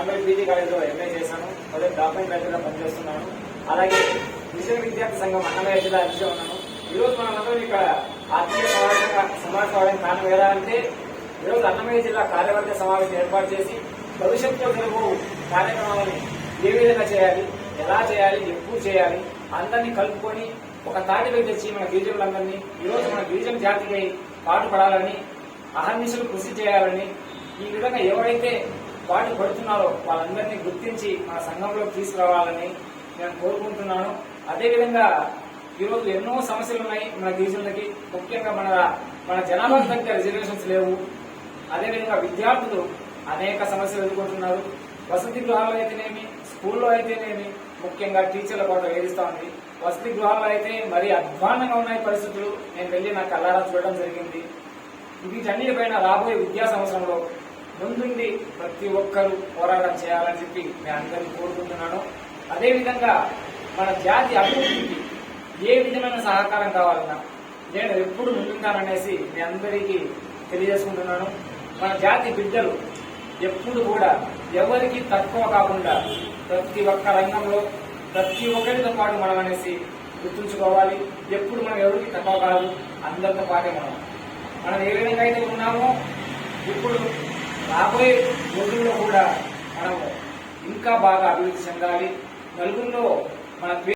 Manapalli Telangana PG కాలేజీలో MA చేశాను అదే డాక్యుమెంట్ రైతుగా పనిచేస్తున్నాను. అలాగే విజయ విద్యార్థి సంఘం అన్నమయ్య జిల్లా అధ్యక్షుడు ఉన్నాను. ఈరోజు మనందరం ఇక్కడ ఆత్మీయ సమావేశంగా సమావేశం అవడానికి కారణం ఎలా అంటే ఈరోజు అన్నమయ్య జిల్లా కార్యవర్గ సమావేశం ఏర్పాటు చేసి భవిష్యత్తులో జరుగు కార్యక్రమాలని ఏ విధంగా చేయాలి ఎలా చేయాలి ఎప్పుడు చేయాలి అందరినీ కలుపుకొని ఒక తాటిపై తెచ్చి మన గిరిజనులందరినీ ఈరోజు మన గిరిజన జాతికి పాటుపడాలని అహర్నిశలు కృషి చేయాలని ఈ విధంగా ఎవరైతే పాటు పడుతున్నారో వాళ్ళందరినీ గుర్తించి మన సంఘంలోకి తీసుకురావాలని నేను కోరుకుంటున్నాను. అదేవిధంగా ఈరోజు ఎన్నో సమస్యలు ఉన్నాయి మన గిరిజనులకి. ముఖ్యంగా మన మన జనాభా తగ్గ రిజర్వేషన్స్ లేవు. అదేవిధంగా విద్యార్థులు అనేక సమస్యలు ఎదుర్కొంటున్నారు. వసతి గృహాలు అయితేనేమి స్కూల్లో అయితేనేమి ముఖ్యంగా టీచర్ల కొరత వేధిస్తా ఉంది. వసతి గృహాలు అయితే మరీ అధ్వానంగా ఉన్నాయి పరిస్థితులు. నేను వెళ్ళి నా కల్లారా చూడడం జరిగింది. వీటన్నిటిపైన రాబోయే విద్యా సంవత్సరంలో ముందుండి ప్రతి ఒక్కరూ పోరాటం చేయాలని చెప్పి నేను అందరినీ కోరుకుంటున్నాను. అదేవిధంగా మన జాతి అభివృద్ధికి ఏ విధమైన సహకారం కావాలన్నా నేను ఎప్పుడు ముందుంటాననేసి మీ అందరికీ తెలియజేసుకుంటున్నాను. మన జాతి బిడ్డలు ఎప్పుడు కూడా ఎవరికి తక్కువ కాకుండా ప్రతి ఒక్క రంగంలో ప్రతి ఒక్కరితో పాటు మనం అనేసి గుర్తుంచుకోవాలి. ఎప్పుడు మనం ఎవరికి తక్కువ కాదు అందరితో పాటే మనం. మనం ఏ విధంగా అయితే ఉన్నామో ఇప్పుడు రాబోయే రోజుల్లో కూడా మనము ఇంకా బాగా అభివృద్ధి చెందాలి. నలుగురిలో మన